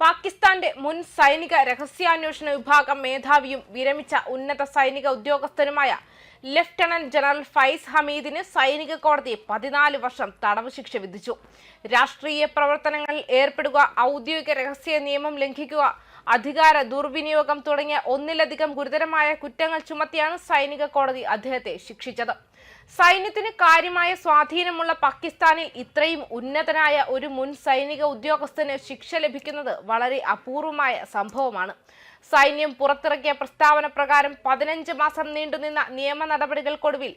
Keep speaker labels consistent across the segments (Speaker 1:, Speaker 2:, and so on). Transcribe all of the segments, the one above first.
Speaker 1: പാകിസ്ഥാന്റെ മുൻ സൈനിക രഹസ്യാന്വേഷണ വിഭാഗം മേധാവിയും വിരമിച്ച ഉന്നത സൈനിക ഉദ്യോഗസ്ഥനുമായ ലഫ്റ്റനന്റ് ജനറൽ ഫൈസ് ഹമീദിന് സൈനിക കോടതി പതിനാല് വർഷം തടവ് ശിക്ഷ വിധിച്ചു. രാഷ്ട്രീയ പ്രവർത്തനങ്ങളിൽ ഏർപ്പെടുക ഔദ്യോഗിക രഹസ്യ നിയമം ലംഘിക്കുക അധികാര ദുർവിനിയോഗം തുടങ്ങിയ ഒന്നിലധികം ഗുരുതരമായ കുറ്റങ്ങൾ ചുമത്തിയാണ് സൈനിക കോടതി അദ്ദേഹത്തെ ശിക്ഷിച്ചത്. സൈന്യത്തിന് കാര്യമായ സ്വാധീനമുള്ള പാകിസ്ഥാനിൽ ഇത്രയും ഉന്നതനായ ഒരു മുൻ സൈനിക ഉദ്യോഗസ്ഥന് ശിക്ഷ ലഭിക്കുന്നത് വളരെ അപൂർവമായ സംഭവമാണ്. സൈന്യം പുറത്തിറക്കിയ പ്രസ്താവന പ്രകാരം പതിനഞ്ച് മാസം നീണ്ടുനിന്ന നിയമ നടപടികൾക്കൊടുവിൽ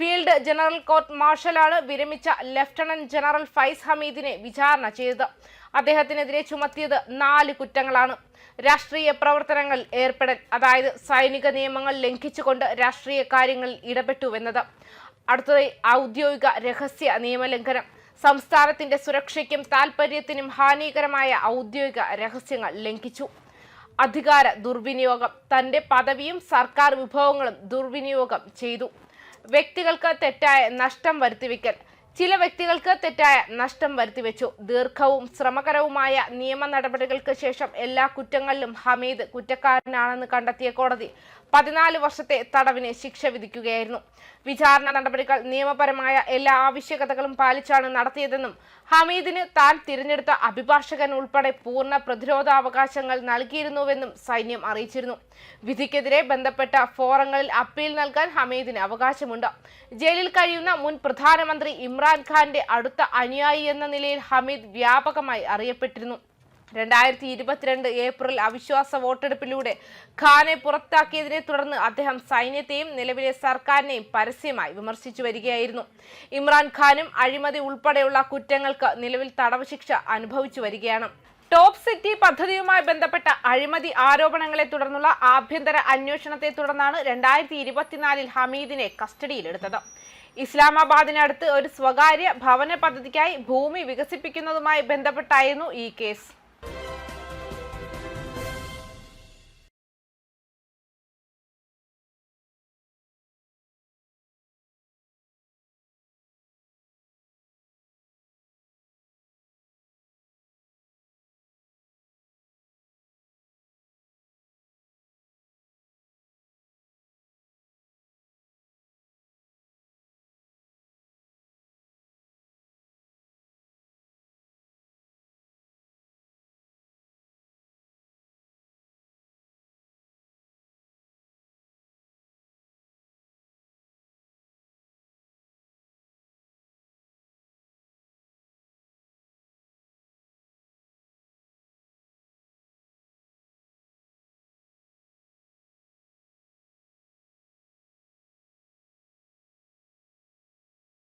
Speaker 1: ഫീൽഡ് ജനറൽ കോർട്ട് മാർഷലാണ് വിരമിച്ച ലഫ്റ്റനന്റ് ജനറൽ ഫൈസ് ഹമീദിനെ വിചാരണ ചെയ്തത്. അദ്ദേഹത്തിനെതിരെ ചുമത്തിയത് നാല് കുറ്റങ്ങളാണ്. രാഷ്ട്രീയ പ്രവർത്തനങ്ങൾ ഏർപ്പെടൽ അതായത് സൈനിക നിയമങ്ങൾ ലംഘിച്ചുകൊണ്ട് രാഷ്ട്രീയ കാര്യങ്ങളിൽ ഇടപെട്ടുവെന്നത്. അടുത്തതായി ഔദ്യോഗിക രഹസ്യ നിയമലംഘനം. സംസ്ഥാനത്തിന്റെ സുരക്ഷയ്ക്കും താൽപര്യത്തിനും ഹാനികരമായ ഔദ്യോഗിക രഹസ്യങ്ങൾ ലംഘിച്ചു. അധികാര ദുർവിനിയോഗം. തന്റെ പദവിയും സർക്കാർ വിഭവങ്ങളും ദുർവിനിയോഗം ചെയ്തു. വ്യക്തികൾക്ക് തെറ്റായ നഷ്ടം വരുത്തിവെക്കൽ. ചില വ്യക്തികൾക്ക് തെറ്റായ നഷ്ടം വരുത്തിവെച്ചു. ദീർഘവും ശ്രമകരവുമായ നിയമ നടപടികൾക്ക് ശേഷം എല്ലാ കുറ്റങ്ങളിലും ഹമീദ് കുറ്റക്കാരനാണെന്ന് കണ്ടെത്തിയ കോടതി പതിനാല് വർഷത്തെ തടവിന് ശിക്ഷ വിധിക്കുകയായിരുന്നു. വിചാരണ നടപടികൾ നിയമപരമായ എല്ലാ ആവശ്യകതകളും പാലിച്ചാണ് നടത്തിയതെന്നും ഹമീദിന് താൻ തിരഞ്ഞെടുത്ത അഭിഭാഷകൻ ഉൾപ്പെടെ പൂർണ പ്രതിരോധാവകാശങ്ങൾ നൽകിയിരുന്നുവെന്നും സൈന്യം അറിയിച്ചിരുന്നു. വിധിക്കെതിരെ ബന്ധപ്പെട്ട ഫോറങ്ങളിൽ അപ്പീൽ നൽകാൻ ഹമീദിന് അവകാശമുണ്ട്. ജയിലിൽ കഴിയുന്ന മുൻ പ്രധാനമന്ത്രി ഇമ്രാൻഖാന്റെ അടുത്ത അനുയായി എന്ന നിലയിൽ ഹമീദ് വ്യാപകമായി അറിയപ്പെട്ടിരുന്നു. രണ്ടായിരത്തി ഇരുപത്തിരണ്ട് ഏപ്രിൽ അവിശ്വാസ വോട്ടെടുപ്പിലൂടെ ഖാനെ പുറത്താക്കിയതിനെ തുടർന്ന് അദ്ദേഹം സൈന്യത്തെയും നിലവിലെ സർക്കാരിനെയും പരസ്യമായി വിമർശിച്ചു വരികയായിരുന്നു. ഇമ്രാൻഖാനും അഴിമതി ഉൾപ്പെടെയുള്ള കുറ്റങ്ങൾക്ക് നിലവിൽ തടവ് ശിക്ഷ അനുഭവിച്ചു വരികയാണ്. ടോപ്പ് സിറ്റി പദ്ധതിയുമായി ബന്ധപ്പെട്ട അഴിമതി ആരോപണങ്ങളെ തുടർന്നുള്ള ആഭ്യന്തര അന്വേഷണത്തെ തുടർന്നാണ് രണ്ടായിരത്തി ഇരുപത്തിനാലിൽ ഹമീദിനെ കസ്റ്റഡിയിലെടുത്തത്. ഇസ്ലാമാബാദിനടുത്ത് ഒരു സ്വകാര്യ ഭവന പദ്ധതിക്കായി ഭൂമി വികസിപ്പിക്കുന്നതുമായി ബന്ധപ്പെട്ടായിരുന്നു ഈ കേസ്.